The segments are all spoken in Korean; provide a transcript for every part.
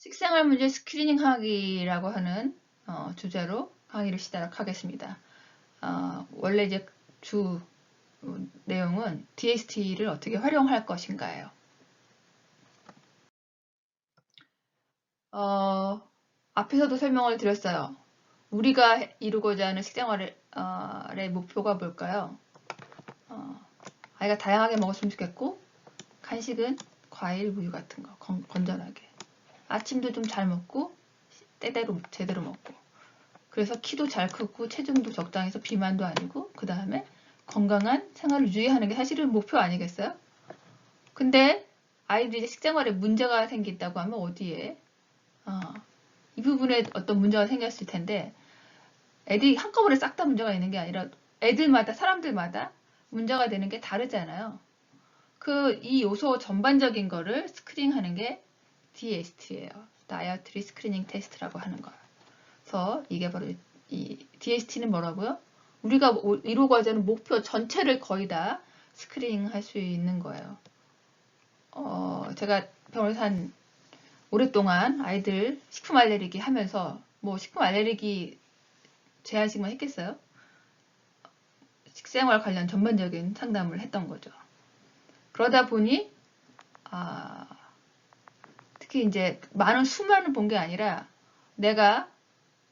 식생활 문제 스크리닝 하기라고 하는 어, 주제로 강의를 시작하겠습니다. 어, 원래 이제 주 내용은 DST를 어떻게 활용할 것인가예요. 어, 앞에서도 설명을 드렸어요. 우리가 이루고자 하는 식생활의 어, 목표가 뭘까요? 어, 아이가 다양하게 먹었으면 좋겠고 간식은 과일, 우유 같은 거 건, 건전하게 아침도 좀 잘 먹고 때대로 제대로 먹고 그래서 키도 잘 크고 체중도 적당해서 비만도 아니고 그 다음에 건강한 생활을 유지하는 게 사실은 목표 아니겠어요? 근데 아이들이 식생활에 문제가 생긴다고 하면 어디에 어, 이 부분에 어떤 문제가 생겼을 텐데 애들이 한꺼번에 싹 다 문제가 있는 게 아니라 애들마다 사람들마다 문제가 되는 게 다르잖아요. 그 이 요소 전반적인 거를 스크린하는 게 DST예요. 다이어트리 스크리닝 테스트라고 하는 거예요. 그래서 이게 바로 이 DST는 뭐라고요? 우리가 이루고자 하는 목표 전체를 거의 다 스크리닝 할 수 있는 거예요. 어, 제가 병원에서 한 오랫동안 아이들 식품 알레르기 하면서 뭐 식품 알레르기 제한식만 했겠어요? 식생활 관련 전반적인 상담을 했던 거죠. 그러다 보니 아, 특히 이제 많은 수많은 본 게 아니라 내가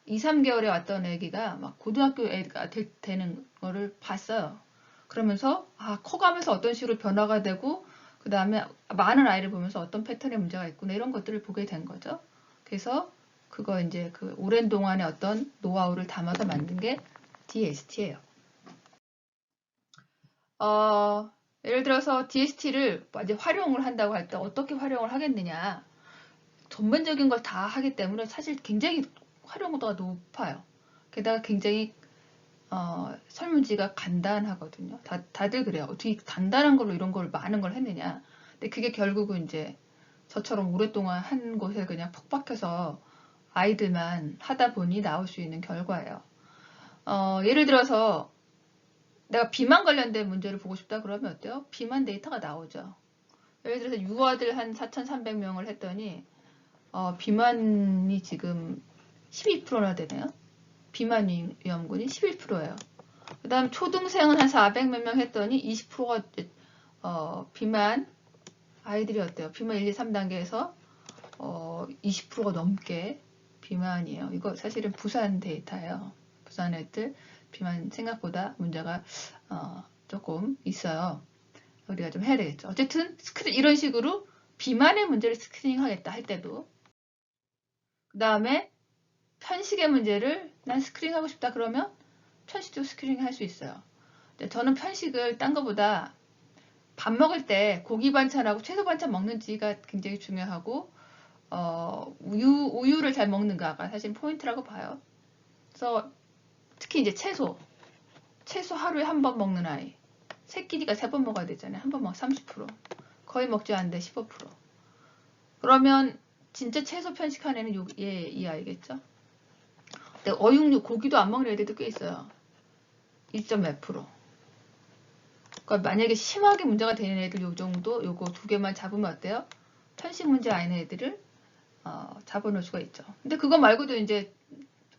2, 3개월에 왔던 애기가 막 고등학교 애가 되, 는 거를 봤어요. 그러면서 아 커가면서 어떤 식으로 변화가 되고 그 다음에 많은 아이를 보면서 어떤 패턴의 문제가 있구나 이런 것들을 보게 된 거죠. 그래서 그거 이제 그 오랜 동안의 어떤 노하우를 담아서 만든 게 DST예요. 어, 예를 들어서 DST를 이제 활용을 한다고 할 때 어떻게 활용을 하겠느냐. 전반적인 걸 다 하기 때문에 사실 굉장히 활용도가 높아요. 게다가 굉장히 어, 설문지가 간단하거든요. 다, 다들 그래요. 어떻게 간단한 걸로 이런 걸 많은 걸 했느냐. 근데 그게 결국은 이제 저처럼 오랫동안 한 곳에 그냥 퍽 박혀서 아이들만 하다 보니 나올 수 있는 결과예요. 어, 예를 들어서 내가 비만 관련된 문제를 보고 싶다 그러면 어때요? 비만 데이터가 나오죠. 예를 들어서 유아들 한 4,300명을 했더니 어, 비만이 지금 12%나 되네요. 비만 위험군이 11%예요. 그 다음 초등생은 한 400몇 명 했더니 20%가 어, 비만 아이들이 어때요? 비만 1, 2, 3단계에서 어, 20%가 넘게 비만이에요. 이거 사실은 부산 데이터예요. 부산 애들 비만 생각보다 문제가 어, 조금 있어요. 우리가 좀 해야 되겠죠. 어쨌든 스크린 이런 식으로 비만의 문제를 스크리닝 하겠다 할 때도 그 다음에 편식의 문제를 난 스크린 하고 싶다 그러면 편식도 스크린 할 수 있어요. 저는 편식을 딴 것보다 밥 먹을 때 고기 반찬하고 채소 반찬 먹는지가 굉장히 중요하고 어, 우유, 우유를 잘 먹는가가 사실 포인트라고 봐요. 그래서 특히 이제 채소 채소 하루에 한 번 먹는 아이 새끼니까 세 번 먹어야 되잖아요. 한 번 먹 30% 거의 먹지 않는데 15% 그러면 진짜 채소 편식한 애는 요, 얘, 이 아이겠죠? 근데 어육류 고기도 안 먹는 애들도 꽤 있어요. 1.몇 프로. 그러니까 만약에 심하게 문제가 되는 애들 요 정도 요거 두 개만 잡으면 어때요? 편식 문제 아닌 애들을 어, 잡아놓을 수가 있죠. 근데 그거 말고도 이제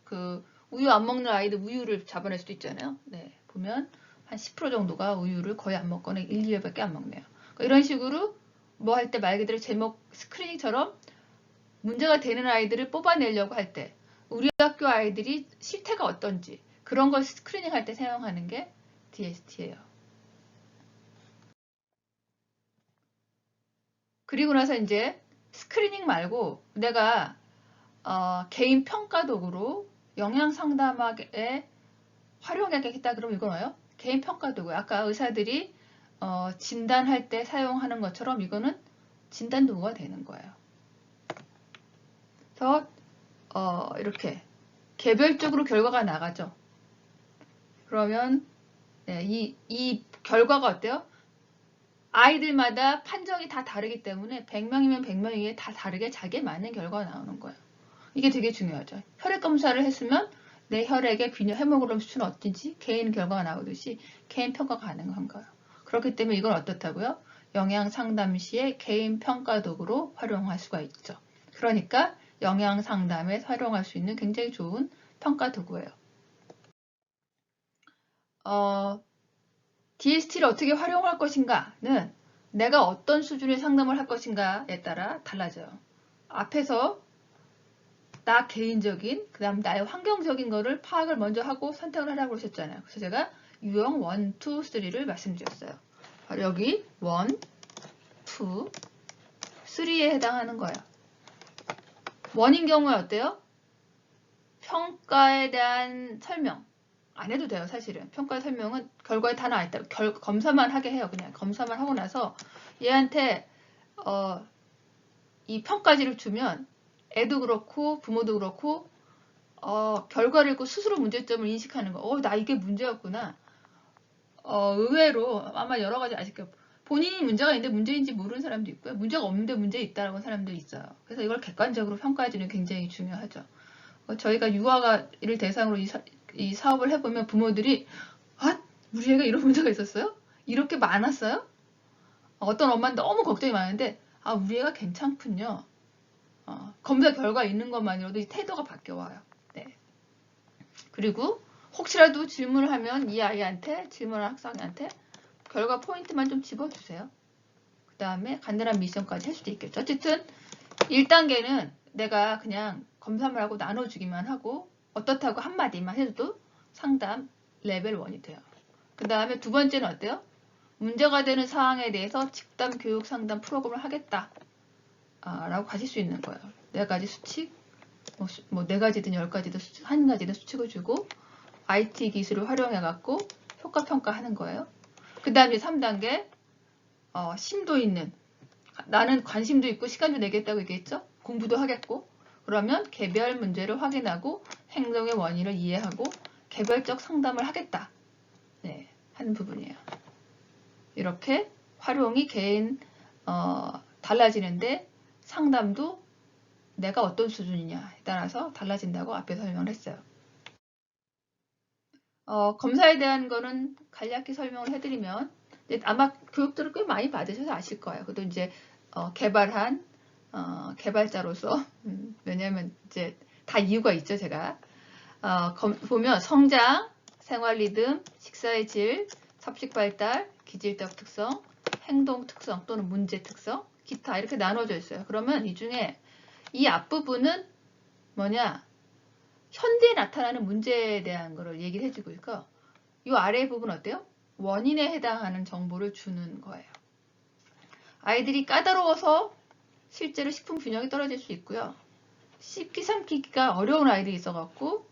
그 우유 안 먹는 아이들 우유를 잡아낼 수도 있잖아요. 네, 보면 한 10% 정도가 우유를 거의 안 먹거나 1, 2회밖에 안 먹네요. 그러니까 이런 식으로 뭐 할 때 말 그대로 제목 스크린처럼 문제가 되는 아이들을 뽑아내려고 할 때 우리 학교 아이들이 실태가 어떤지 그런 걸 스크리닝 할 때 사용하는 게 DST예요. 그리고 나서 이제 스크리닝 말고 내가 어, 개인 평가 도구로 영양 상담학에 활용하겠다 그러면 이건 뭐예요? 개인 평가 도구. 아까 의사들이 어, 진단할 때 사용하는 것처럼 이거는 진단 도구가 되는 거예요. 그래서 어, 이렇게 개별적으로 결과가 나가죠. 그러면 네, 이, 이 결과가 어때요? 아이들마다 판정이 다 다르기 때문에 100명이면 100명이게 다 다르게 자기에 맞는 결과가 나오는 거예요. 이게 되게 중요하죠. 혈액 검사를 했으면 내 혈액의 균형 헤모글로빈 수준은 어떤지 개인 결과가 나오듯이 개인 평가가 가능한 거예요. 그렇기 때문에 이건 어떻다고요? 영양 상담 시에 개인 평가 도구로 활용할 수가 있죠. 그러니까 영양 상담에 활용할 수 있는 굉장히 좋은 평가 도구예요. 어, DST를 어떻게 활용할 것인가는 내가 어떤 수준의 상담을 할 것인가에 따라 달라져요. 앞에서 나 개인적인, 그 다음 나의 환경적인 거를 파악을 먼저 하고 선택을 하라고 그러셨잖아요. 그래서 제가 유형 1, 2, 3를 말씀드렸어요. 여기 1, 2, 3에 해당하는 거예요. 원인 경우에 어때요? 평가에 대한 설명. 안 해도 돼요, 사실은. 평가 설명은 결과에 다 나와 있다. 결, 검사만 하게 해요, 그냥. 검사만 하고 나서 얘한테, 어, 이 평가지를 주면 애도 그렇고 부모도 그렇고, 어, 결과를 읽고 스스로 문제점을 인식하는 거. 어, 나 이게 문제였구나. 어, 의외로 아마 여러 가지 거예요. 본인이 문제가 있는데 문제인지 모르는 사람도 있고요. 문제가 없는데 문제 있다라고 하는 사람도 있어요. 그래서 이걸 객관적으로 평가해주는 게 굉장히 중요하죠. 어, 저희가 유아가를 대상으로 이, 사, 이 사업을 해보면 부모들이 아, 우리 애가 이런 문제가 있었어요? 이렇게 많았어요? 어떤 엄마는 너무 걱정이 많은데 아, 우리 애가 괜찮군요. 어, 검사 결과 있는 것만으로도 이 태도가 바뀌어 와요. 네. 그리고 혹시라도 질문을 하면 이 아이한테 질문을 학생한테 결과 포인트만 좀 집어주세요. 그 다음에 간단한 미션까지 할 수도 있겠죠. 어쨌든 1단계는 내가 그냥 검사만 하고 나눠주기만 하고 어떻다고 한마디만 해도 상담 레벨 1이 돼요. 그 다음에 두 번째는 어때요? 문제가 되는 사항에 대해서 직담 교육 상담 프로그램을 하겠다. 아, 라고 가실 수 있는 거예요. 네 가지 수칙, 뭐, 수, 뭐네 가지든 열 가지든 한 가지든 수칙을 주고 IT 기술을 활용해 갖고 효과 평가하는 거예요. 그 다음에 3단계, 어, 심도 있는, 나는 관심도 있고 시간도 내겠다고 얘기했죠? 공부도 하겠고, 그러면 개별 문제를 확인하고 행동의 원인을 이해하고 개별적 상담을 하겠다. 네, 하는 부분이에요. 이렇게 활용이 개인, 어, 달라지는데 상담도 내가 어떤 수준이냐에 따라서 달라진다고 앞에 설명을 했어요. 어, 검사에 대한 거는 간략히 설명을 해드리면 아마 교육들을 꽤 많이 받으셔서 아실 거예요. 그래도 이제 어, 개발한 어, 개발자로서 음, 왜냐하면 이제 다 이유가 있죠 제가 어, 검, 보면 성장, 생활 리듬, 식사의 질, 섭식 발달, 기질적 특성, 행동 특성 또는 문제 특성, 기타 이렇게 나눠져 있어요. 그러면 이 중에 이 앞부분은 뭐냐 현대에 나타나는 문제에 대한 거를 얘기를 해주고 있고 이 아래 부분 어때요? 원인에 해당하는 정보를 주는 거예요. 아이들이 까다로워서 실제로 식품 균형이 떨어질 수 있고요. 씹기 삼키기가 어려운 아이들이 있어갖고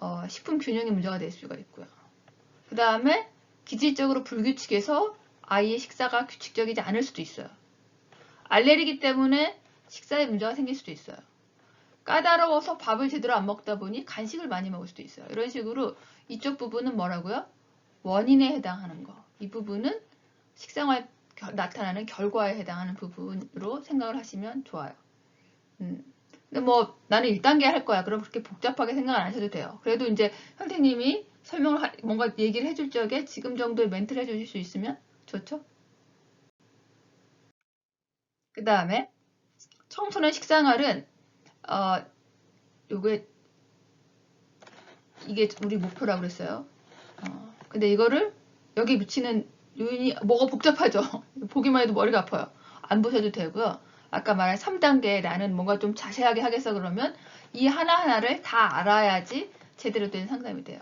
어, 식품 균형이 문제가 될 수가 있고요. 그 다음에 기질적으로 불규칙해서 아이의 식사가 규칙적이지 않을 수도 있어요. 알레르기 때문에 식사에 문제가 생길 수도 있어요. 까다로워서 밥을 제대로 안 먹다 보니 간식을 많이 먹을 수도 있어요. 이런 식으로 이쪽 부분은 뭐라고요? 원인에 해당하는 거. 이 부분은 식생활 나타나는 결과에 해당하는 부분으로 생각을 하시면 좋아요. 음. 근데 뭐 나는 1단계 할 거야. 그럼 그렇게 복잡하게 생각 안 하셔도 돼요. 그래도 이제 선생님이 설명을 하, 뭔가 얘기를 해줄 적에 지금 정도의 멘트를 해주실 수 있으면 좋죠? 그 다음에 청소년 식생활은 어, 요게 이게 우리 목표라고 그랬어요. 어, 근데 이거를 여기 붙이는 요인이 뭐가 복잡하죠. 보기만 해도 머리가 아파요. 안 보셔도 되고요. 아까 말한 3단계 나는 뭔가 좀 자세하게 하겠어 그러면 이 하나하나를 다 알아야지 제대로 된 상담이 돼요.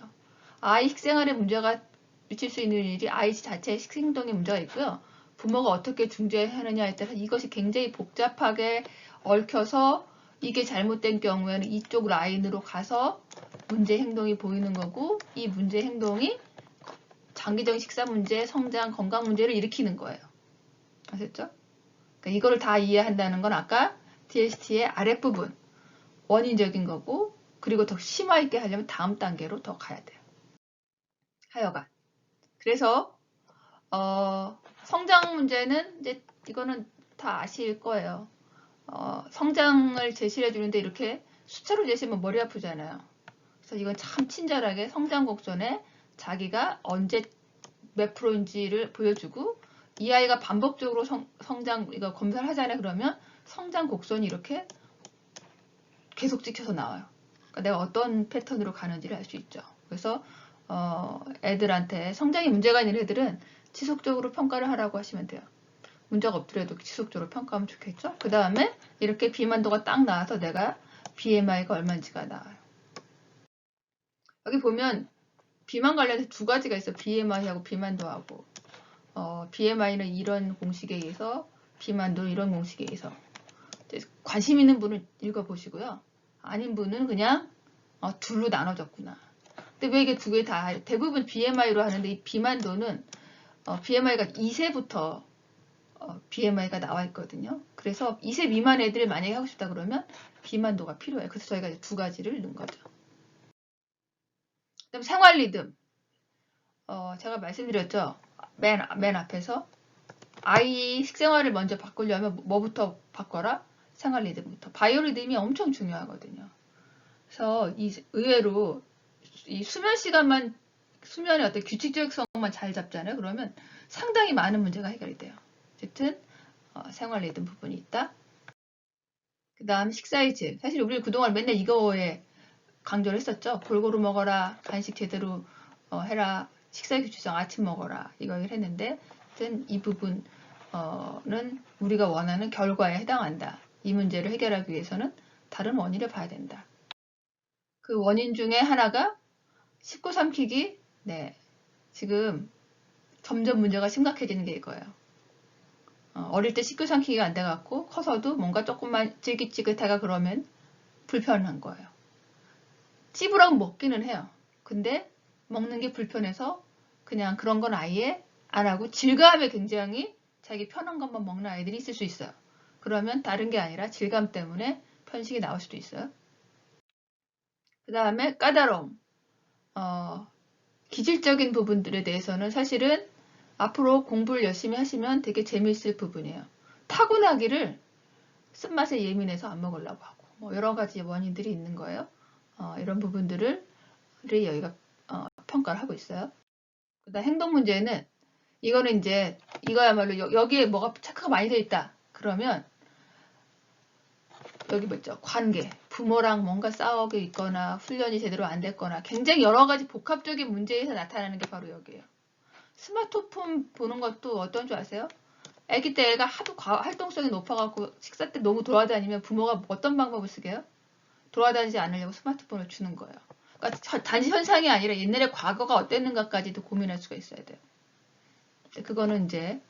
아이 식생활에 문제가 미칠 수 있는 일이 아이 자체의 식행동에 문제가 있고요. 부모가 어떻게 중재하느냐에 따라서 이것이 굉장히 복잡하게 얽혀서 이게 잘못된 경우에는 이쪽 라인으로 가서 문제 행동이 보이는 거고 이 문제 행동이 장기적인 식사 문제, 성장, 건강 문제를 일으키는 거예요. 아셨죠? 그러니까 이거를 다 이해한다는 건 아까 DST의 아랫부분 원인적인 거고 그리고 더 심화 있게 하려면 다음 단계로 더 가야 돼요. 하여간 그래서 어, 성장 문제는 이제 이거는 다 아실 거예요. 어, 성장을 제시해 주는데 이렇게 숫자로 제시하면 머리 아프잖아요. 그래서 이건 참 친절하게 성장 곡선에 자기가 언제 몇 프로인지를 보여주고 이 아이가 반복적으로 성, 장 이거 검사를 하잖아요. 그러면 성장 곡선이 이렇게 계속 찍혀서 나와요. 그러니까 내가 어떤 패턴으로 가는지를 알 수 있죠. 그래서 어, 애들한테 성장에 문제가 있는 애들은 지속적으로 평가를 하라고 하시면 돼요. 문제가 없더라도 지속적으로 평가하면 좋겠죠. 그 다음에 이렇게 비만도가 딱 나와서 내가 BMI가 얼마인지가 나와요. 여기 보면 비만 관련해서 두 가지가 있어요. BMI하고 비만도하고. 어, BMI는 이런 공식에 의해서, 비만도 이런 공식에 의해서. 관심 있는 분은 읽어보시고요. 아닌 분은 그냥 어, 둘로 나눠졌구나. 근데 왜 이게 두 개 다 대부분 BMI로 하는데 이 비만도는 어, BMI가 2세부터 어, BMI가 나와 있거든요. 그래서 2세 미만 애들을 만약에 하고 싶다 그러면 비만도가 필요해요. 그래서 저희가 두 가지를 넣은 거죠. 그다음 생활 리듬. 어, 제가 말씀드렸죠. 맨, 맨 앞에서 아이 식생활을 먼저 바꾸려면 뭐부터 바꿔라? 생활 리듬부터. 바이오 리듬이 엄청 중요하거든요. 그래서 이 의외로 이 수면 시간만 수면의 어떤 규칙적성만 잘 잡잖아요. 그러면 상당히 많은 문제가 해결이 돼요. 어쨌든 어, 생활 리듬 부분이 있다. 그 다음 식사일지. 사실 우리 그동안 맨날 이거에 강조를 했었죠. 골고루 먹어라. 간식 제대로 어, 해라. 식사 규칙성 아침 먹어라. 이걸 했는데 어쨌든 이 부분은 우리가 원하는 결과에 해당한다. 이 문제를 해결하기 위해서는 다른 원인을 봐야 된다. 그 원인 중에 하나가 식구 삼키기. 네. 지금 점점 문제가 심각해지는 게 이거예요. 어, 어릴 때 식구 삼키기가 안 돼갖고 커서도 뭔가 조금만 찌긋찌긋하가 그러면 불편한 거예요. 찝으라고 먹기는 해요. 근데 먹는 게 불편해서 그냥 그런 건 아예 안 하고 질감에 굉장히 자기 편한 것만 먹는 아이들이 있을 수 있어요. 그러면 다른 게 아니라 질감 때문에 편식이 나올 수도 있어요. 그 다음에 까다로움. 어, 기질적인 부분들에 대해서는 사실은 앞으로 공부를 열심히 하시면 되게 재미있을 부분이에요. 타고나기를 쓴맛에 예민해서 안 먹으려고 하고 뭐 여러 가지 원인들이 있는 거예요. 어, 이런 부분들을 여기가 어, 평가를 하고 있어요. 그다음 행동 문제는 이거는 이제 이거야말로 여, 여기에 뭐가 체크가 많이 되어 있다. 그러면 여기 뭐 있죠? 관계. 부모랑 뭔가 싸우고 있거나 훈련이 제대로 안 됐거나 굉장히 여러 가지 복합적인 문제에서 나타나는 게 바로 여기예요. 스마트폰 보는 것도 어떤 줄 아세요? 아기 때 애가 하도 과- 활동성이 높아갖고 식사 때 너무 돌아다니면 부모가 어떤 방법을 쓰게요? 돌아다니지 않으려고 스마트폰을 주는 거예요. 그러니까 저- 단지 현상이 아니라 옛날에 과거가 어땠는가까지도 고민할 수가 있어야 돼요. 그거는 이제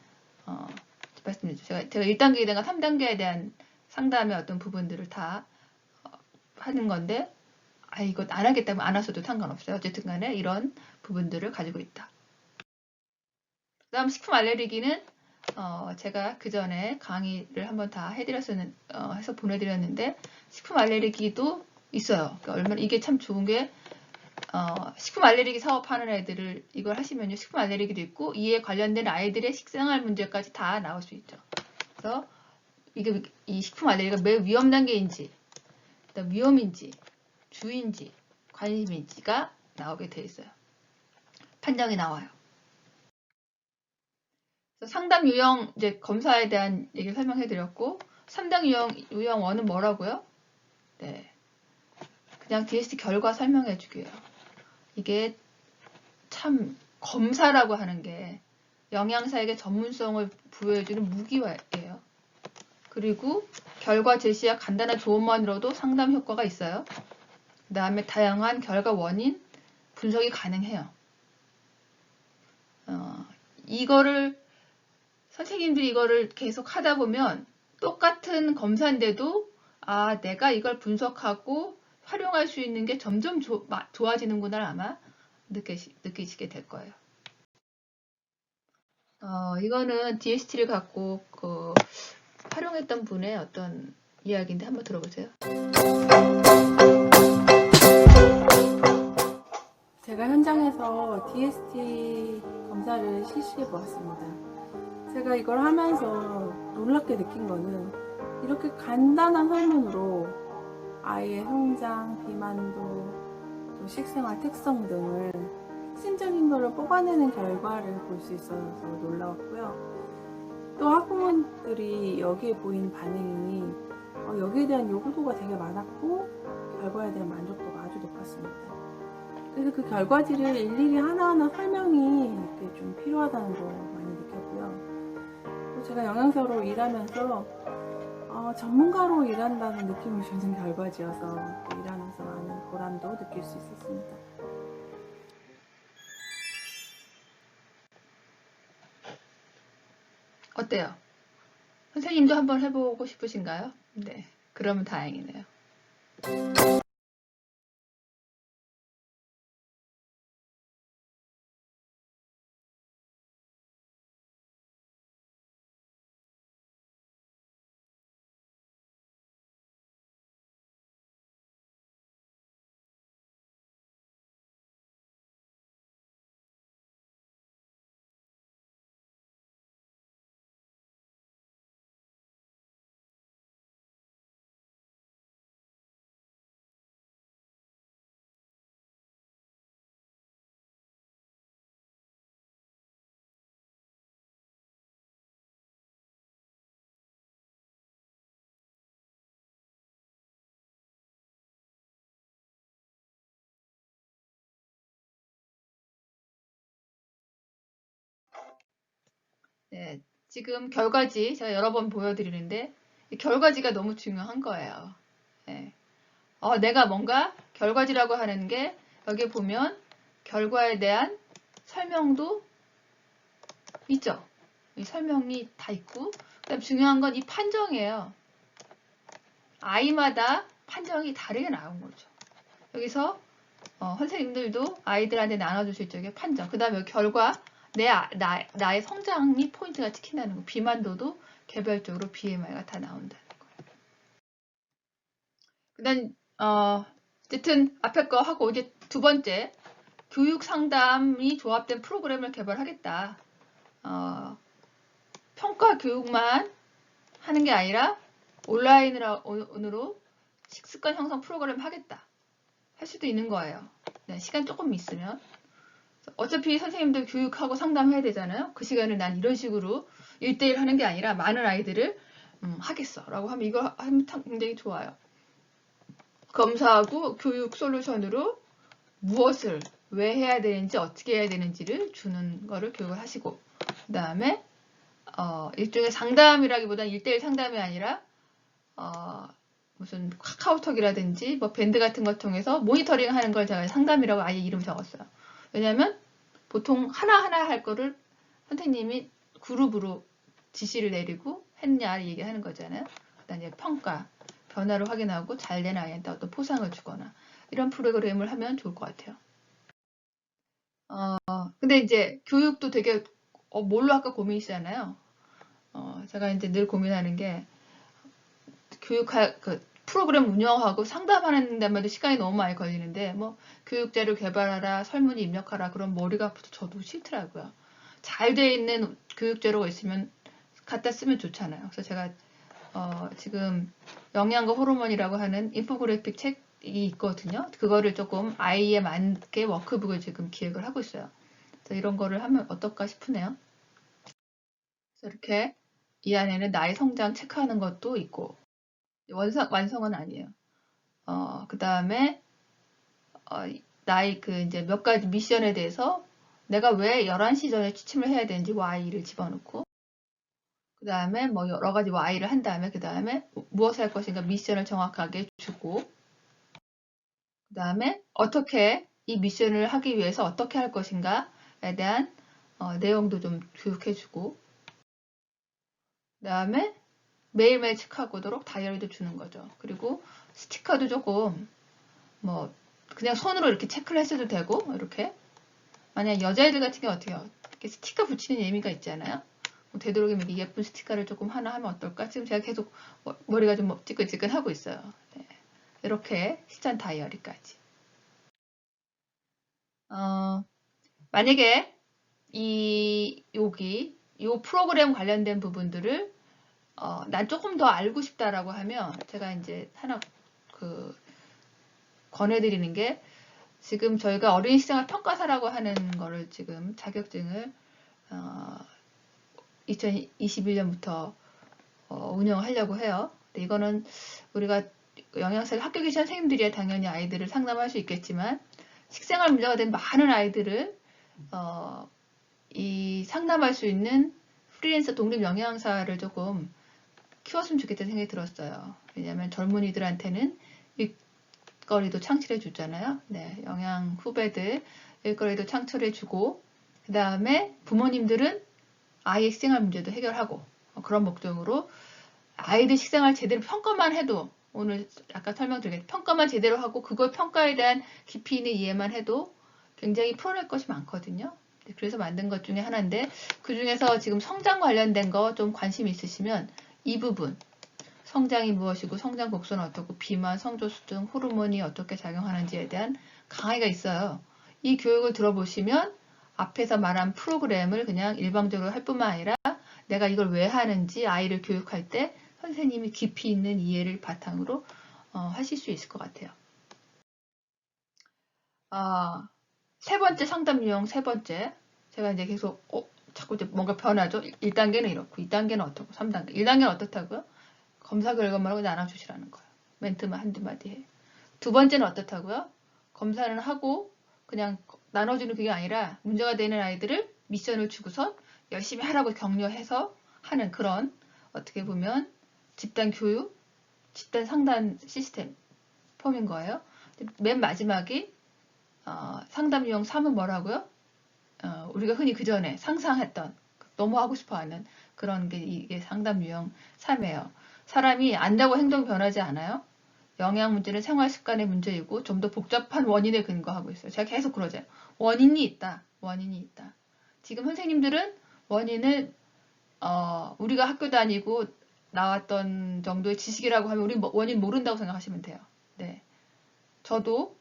어, 말씀드렸죠. 제가, 제가 1단계에 대한 3단계에 대한 상담의 어떤 부분들을 다 어, 하는 건데 아 이거 안 하겠다면 안 하셔도 상관없어요. 어쨌든 간에 이런 부분들을 가지고 있다. 그 다음 식품 알레르기는 어, 제가 그 전에 강의를 한번 다 해드렸었는, 어, 해서 보내드렸는데, 식품 알레르기도 있어요. 그러니까 얼마나, 이게 참 좋은 게, 어, 식품 알레르기 사업하는 애들을 이걸 하시면요, 식품 알레르기도 있고, 이에 관련된 아이들의 식생활 문제까지 다 나올 수 있죠. 그래서, 이게, 이 식품 알레르기가 매 위험 단계인지, 그다음 위험인지, 주인지, 관심인지가 나오게 돼 있어요. 판정이 나와요. 상담 유형 이제 검사에 대한 얘기를 설명해 드렸고 3당 유형 유형 1은 뭐라고요? 네. 그냥 DST 결과 설명해 주게요. 이게 참 검사라고 하는 게 영양사에게 전문성을 부여해주는 무기예요. 그리고 결과 제시와 간단한 조언만으로도 상담 효과가 있어요. 그 다음에 다양한 결과 원인 분석이 가능해요. 어, 이거를 선생님들이 이거를 계속 하다 보면 똑같은 검사인데도 아, 내가 이걸 분석하고 활용할 수 있는 게 점점 조- 마- 좋아지는구나 아마 느끼시, 느끼시게 될 거예요. 어, 이거는 DST를 갖고 그 활용했던 분의 어떤 이야기인데 한번 들어보세요. 제가 현장에서 DST 검사를 실시해 보았습니다. 제가 이걸 하면서 놀랍게 느낀 거는 이렇게 간단한 설문으로 아이의 성장, 비만도, 또 식생활 특성 등을 핵심적인 것을 뽑아내는 결과를 볼 수 있어서 놀라웠고요. 또 학부모들이 여기에 보인 반응이 어, 여기에 대한 요구도가 되게 많았고 결과에 대한 만족도가 아주 높았습니다. 그래서 그 결과지를 일일이 하나하나 설명이 좀 필요하다는 거 많이 느꼈고요. 또 제가 영양사로 일하면서 어, 전문가로 일한다는 느낌을 주는 결과지여서 또 일하면서 많은 보람도 느낄 수 있었습니다. 어때요? 선생님도 한번 해보고 싶으신가요? 네, 그러면 다행이네요. 네, 지금 결과지 제가 여러 번 보여드리는데 이 결과지가 너무 중요한 거예요. 네. 어, 내가 뭔가 결과지라고 하는 게 여기 보면 결과에 대한 설명도 있죠. 이 설명이 다 있고 그다음 중요한 건 이 판정이에요. 아이마다 판정이 다르게 나온 거죠. 여기서 어, 선생님들도 아이들한테 나눠주실 적에 판정. 그 다음에 결과 내, 아- 나, 나의 성장이 포인트가 찍힌다는 거. 비만도도 개별적으로 BMI가 다 나온다는 거예요. 그 다음, 어, 어쨌든 앞에 거 하고 이제 두 번째, 교육 상담이 조합된 프로그램을 개발하겠다. 어, 평가 교육만 하는 게 아니라 온라인으로 식습관 형성 프로그램 하겠다. 할 수도 있는 거예요. 네, 시간 조금 있으면. 어차피 선생님들 교육하고 상담해야 되잖아요. 그 시간을 난 이런 식으로 1대1 하는 게 아니라 많은 아이들을 음, 하겠어. 라고 하면 이거 하면 참 굉장히 좋아요. 검사하고 교육 솔루션으로 무엇을 왜 해야 되는지 어떻게 해야 되는지를 주는 거를 교육을 하시고 그 다음에 어, 일종의 상담이라기보다는 1대1 상담이 아니라 어, 무슨 카카오톡이라든지 뭐 밴드 같은 걸 통해서 모니터링 하는 걸 제가 상담이라고 아예 이름 적었어요. 왜냐면 보통 하나하나 할 거를 선생님이 그룹으로 지시를 내리고 했냐 얘기하는 거잖아요. 그다음에 평가, 변화를 확인하고 잘 된 아이한테 어떤 포상을 주거나 이런 프로그램을 하면 좋을 것 같아요. 어, 근데 이제 교육도 되게 어, 뭘로 할까 고민이시잖아요. 어, 제가 이제 늘 고민하는 게 교육할 그 프로그램 운영하고 상담하는 데마다 시간이 너무 많이 걸리는데 뭐 교육자료 개발하라 설문지 입력하라 그런 머리가 아파서 저도 싫더라고요. 잘 돼 있는 교육자료가 있으면 갖다 쓰면 좋잖아요. 그래서 제가 어, 지금 영양과 호르몬이라고 하는 인포그래픽 책이 있거든요. 그거를 조금 아이에 맞게 워크북을 지금 기획을 하고 있어요. 그래서 이런 거를 하면 어떨까 싶으네요. 그래서 이렇게 이 안에는 나의 성장 체크하는 것도 있고 완성, 완성은 아니에요. 어, 그 다음에, 어, 나의 그 이제 몇 가지 미션에 대해서 내가 왜 11시 전에 취침을 해야 되는지 Y를 집어넣고, 그 다음에 뭐 여러 가지 Y를 한 다음에, 그 다음에 무엇을 할 것인가 미션을 정확하게 주고, 그 다음에 어떻게 이 미션을 하기 위해서 어떻게 할 것인가에 대한 어, 내용도 좀 교육해주고, 그 다음에 매일매일 체크하도록 다이어리도 주는 거죠. 그리고 스티커도 조금 뭐 그냥 손으로 이렇게 체크를 했어도 되고 이렇게 만약 여자애들 같은 경우 어떻게 해요? 이렇게 스티커 붙이는 예미가 있잖아요. 뭐 되도록이면 예쁜 스티커를 조금 하나 하면 어떨까? 지금 제가 계속 머- 머리가 좀뭐 찌끈찌끈 하고 있어요. 네. 이렇게 실전 다이어리까지. 어, 만약에 이 여기 요 프로그램 관련된 부분들을 어, 난 조금 더 알고 싶다라고 하면 제가 이제 하나 그 권해드리는 게 지금 저희가 어린이 시장을 평가사라고 하는 거를 지금 자격증을 어, 2021년부터 어, 운영하려고 해요. 근데 이거는 우리가 영양사 학교 계신 선생님들이야 당연히 아이들을 상담할 수 있겠지만 식생활 문제가 된 많은 아이들을 어, 이 상담할 수 있는 프리랜서 독립 영양사를 조금 키웠으면 좋겠다는 생각이 들었어요. 왜냐하면 젊은이들한테는 일거리도 창출해 주잖아요. 네, 영양 후배들 일거리도 창출해 주고 그 다음에 부모님들은 아이의 식생활 문제도 해결하고 어, 그런 목적으로 아이들 식생활 제대로 평가만 해도 오늘 아까 설명드린 평가만 제대로 하고 그걸 평가에 대한 깊이 있는 이해만 해도 굉장히 풀어낼 것이 많거든요. 네, 그래서 만든 것 중에 하나인데 그 중에서 지금 성장 관련된 거 좀 관심 있으시면 이 부분 성장이 무엇이고 성장 곡선은 어떻고 비만, 성조수 등 호르몬이 어떻게 작용하는지에 대한 강의가 있어요. 이 교육을 들어보시면 앞에서 말한 프로그램을 그냥 일방적으로 할 뿐만 아니라 내가 이걸 왜 하는지 아이를 교육할 때 선생님이 깊이 있는 이해를 바탕으로 어, 하실 수 있을 것 같아요. 아, 세 번째 상담 유형 세 번째. 제가 이제 계속, 어, 자꾸 이제 뭔가 변하죠. 1단계는 이렇고, 2단계는 어떻고, 3단계. 1단계는 어떻다고요? 검사 결과만 하고 나눠주시라는 거예요. 멘트만 한두 마디 해. 두 번째는 어떻다고요? 검사는 하고, 그냥 나눠주는 그게 아니라, 문제가 되는 아이들을 미션을 주고선 열심히 하라고 격려해서 하는 그런, 어떻게 보면, 집단 교육, 집단 상담 시스템 폼인 거예요. 맨 마지막이 어, 상담 유형 3은 뭐라고요? 어, 우리가 흔히 그 전에 상상했던 너무 하고 싶어 하는 그런 게 이게 상담 유형 3이에요. 사람이 안다고 행동 변하지 않아요. 영양 문제는 생활 습관의 문제이고 좀 더 복잡한 원인에 근거하고 있어요. 제가 계속 그러잖아요. 원인이 있다. 원인이 있다. 지금 선생님들은 원인을 어, 우리가 학교 다니고 나왔던 정도의 지식이라고 하면 우리 뭐- 원인 모른다고 생각하시면 돼요. 네. 저도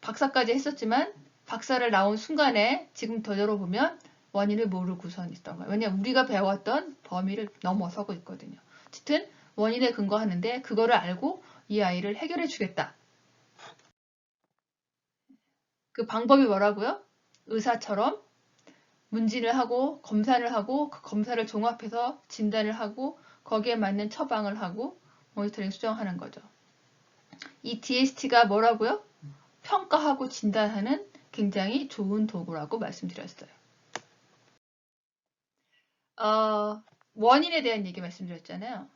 박사까지 했었지만 박사를 나온 순간에 지금 되돌아보면 원인을 모르고선 있던 거예요. 왜냐하면 우리가 배웠던 범위를 넘어서고 있거든요. 어쨌든 원인에 근거하는데 그거를 알고 이 아이를 해결해 주겠다. 그 방법이 뭐라고요? 의사처럼 문진을 하고 검사를 하고 그 검사를 종합해서 진단을 하고 거기에 맞는 처방을 하고 모니터링 수정하는 거죠. 이 DST가 뭐라고요? 평가하고 진단하는 굉장히 좋은 도구라고 말씀드렸어요. 어, 원인에 대한 얘기 말씀드렸잖아요.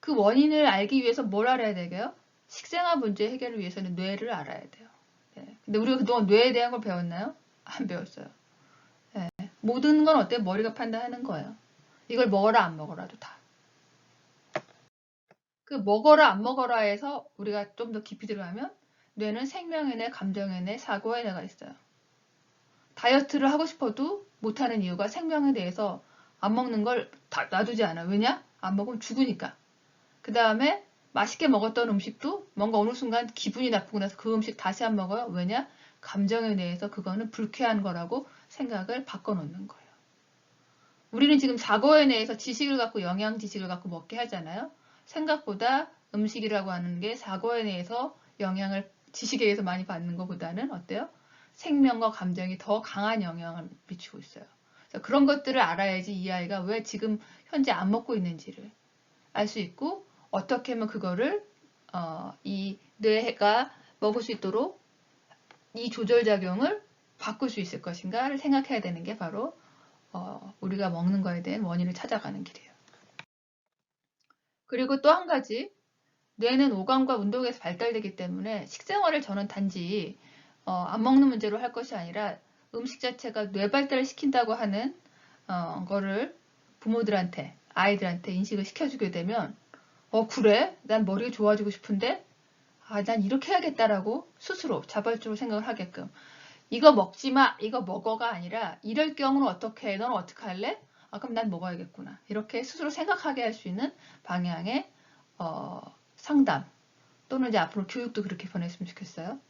그 원인을 알기 위해서 뭘 알아야 되게요? 식생활 문제 해결을 위해서는 뇌를 알아야 돼요. 네. 근데 우리가 그동안 뇌에 대한 걸 배웠나요? 안 배웠어요. 네. 모든 건 어때요? 머리가 판단하는 거예요. 이걸 먹어라 안 먹어라도 다. 그 먹어라 안 먹어라에서 우리가 좀 더 깊이 들어가면 뇌는 생명의 뇌, 감정의 뇌, 사고의 뇌가 있어요. 다이어트를 하고 싶어도 못하는 이유가 생명에 대해서 안 먹는 걸다 놔두지 않아. 왜냐? 안 먹으면 죽으니까. 그 다음에 맛있게 먹었던 음식도 뭔가 어느 순간 기분이 나쁘고 나서 그 음식 다시 안 먹어요. 왜냐? 감정에 대해서 그거는 불쾌한 거라고 생각을 바꿔놓는 거예요. 우리는 지금 사고에 대해서 지식을 갖고 영양 지식을 갖고 먹게 하잖아요. 생각보다 음식이라고 하는 게 사고에 대해서 영향을 지식에 의해서 많이 받는 것보다는 어때요? 생명과 감정이 더 강한 영향을 미치고 있어요. 그런 것들을 알아야지 이 아이가 왜 지금 현재 안 먹고 있는지를 알 수 있고 어떻게 하면 그거를 어, 이 뇌가 먹을 수 있도록 이 조절 작용을 바꿀 수 있을 것인가를 생각해야 되는 게 바로 어, 우리가 먹는 거에 대한 원인을 찾아가는 길이에요. 그리고 또 한 가지 뇌는 오감과 운동에서 발달되기 때문에 식생활을 저는 단지 어, 안 먹는 문제로 할 것이 아니라 음식 자체가 뇌 발달을 시킨다고 하는 어, 거를 부모들한테 아이들한테 인식을 시켜주게 되면 어 그래? 난 머리가 좋아지고 싶은데 아 난 이렇게 해야겠다라고 스스로 자발적으로 생각을 하게끔 이거 먹지 마 이거 먹어가 아니라 이럴 경우는 어떻게 해? 넌 어떻게 할래? 아 그럼 난 먹어야겠구나 이렇게 스스로 생각하게 할 수 있는 방향의 어, 상담 또는 이제 앞으로 교육도 그렇게 변했으면 좋겠어요.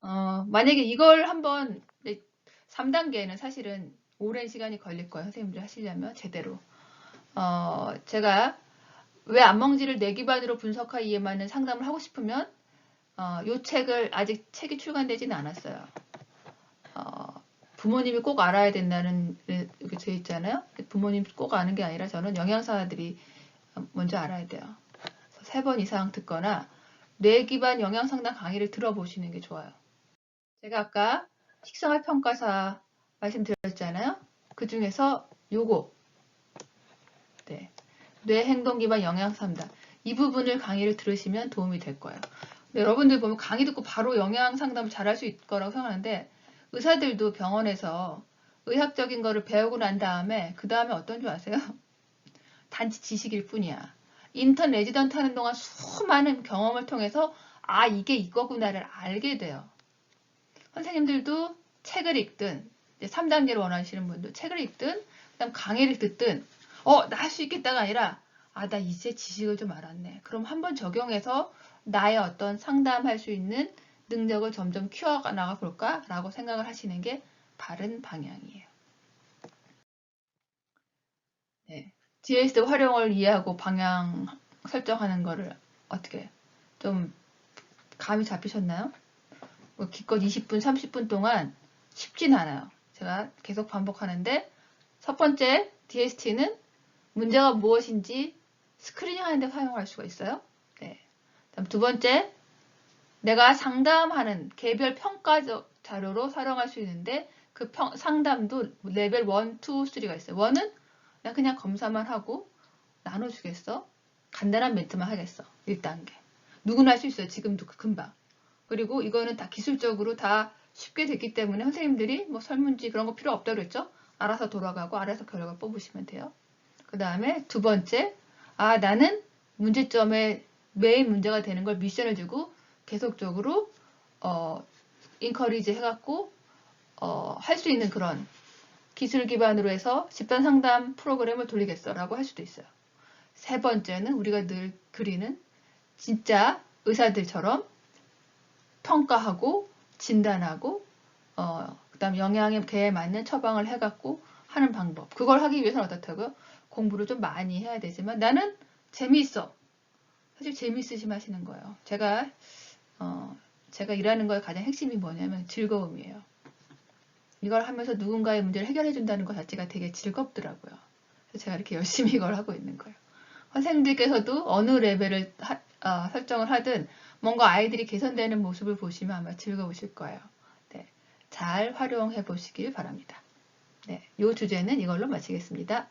어, 만약에 이걸 한번 3단계는 사실은 오랜 시간이 걸릴 거예요. 선생님들이 하시려면 제대로. 어, 제가 왜 안먹지를 뇌 기반으로 분석하 이해만은 상담을 하고 싶으면 어, 이 책을 아직 책이 출간되지는 않았어요. 어, 부모님이 꼭 알아야 된다는 그 이렇게 돼 있잖아요. 부모님 꼭 아는 게 아니라 저는 영양사들이 먼저 알아야 돼요. 세번 이상 듣거나 뇌 기반 영양 상담 강의를 들어보시는 게 좋아요. 제가 아까 식생활 평가사 말씀드렸잖아요. 그 중에서 요거 네. 뇌 행동 기반 영양 상담 이 부분을 강의를 들으시면 도움이 될 거예요. 여러분들 보면 강의 듣고 바로 영양 상담을 잘할 수 있을 거라고 생각하는데 의사들도 병원에서 의학적인 거를 배우고 난 다음에 그 다음에 어떤 줄 아세요? 단지 지식일 뿐이야. 인턴 레지던트 하는 동안 수많은 경험을 통해서 아 이게 이거구나를 알게 돼요. 선생님들도 책을 읽든 이제 3단계를 원하시는 분도 책을 읽든 그다음 강의를 듣든 어 나 할 수 있겠다가 아니라 아 나 이제 지식을 좀 알았네. 그럼 한번 적용해서 나의 어떤 상담할 수 있는 능력을 점점 키워 나가 볼까 라고 생각을 하시는 게 바른 방향이에요. 네. DSD 활용을 이해하고 방향 설정하는 거를 어떻게 좀 감이 잡히셨나요? 뭐 기껏 20분, 30분 동안 쉽진 않아요. 제가 계속 반복하는데 첫 번째 DST는 문제가 무엇인지 스크리닝 하는데 사용할 수가 있어요. 네. 다음 두 번째 내가 상담하는 개별 평가 자료로 사용할 수 있는데 그 평, 상담도 레벨 1, 2, 3가 있어요. 1은 나 그냥 검사만 하고 나눠주겠어. 간단한 멘트만 하겠어. 1단계. 누구나 할 수 있어요. 지금도 금방. 그리고 이거는 다 기술적으로 다 쉽게 됐기 때문에 선생님들이 뭐 설문지 그런 거 필요 없다고 그랬죠? 알아서 돌아가고 알아서 결과 뽑으시면 돼요. 그 다음에 두 번째, 아, 나는 문제점에 메인 문제가 되는 걸 미션을 주고 계속적으로, 어, 인커리지 해갖고, 어, 할 수 있는 그런 기술 기반으로 해서 집단 상담 프로그램을 돌리겠어 라고 할 수도 있어요. 세 번째는 우리가 늘 그리는 진짜 의사들처럼 평가하고 진단하고 어, 그다음 영양에 맞는 처방을 해갖고 하는 방법. 그걸 하기 위해서는 어떻다고요? 공부를 좀 많이 해야 되지만 나는 재미있어. 사실 재미있으시면 하시는 거예요. 제가 어, 제가 일하는 거의 가장 핵심이 뭐냐면 즐거움이에요. 이걸 하면서 누군가의 문제를 해결해 준다는 것 자체가 되게 즐겁더라고요. 그래서 제가 이렇게 열심히 이걸 하고 있는 거예요. 선생님들께서도 어느 레벨을 하, 어, 설정을 하든 뭔가 아이들이 개선되는 모습을 보시면 아마 즐거우실 거예요. 네, 잘 활용해 보시길 바랍니다. 네, 이 주제는 이걸로 마치겠습니다.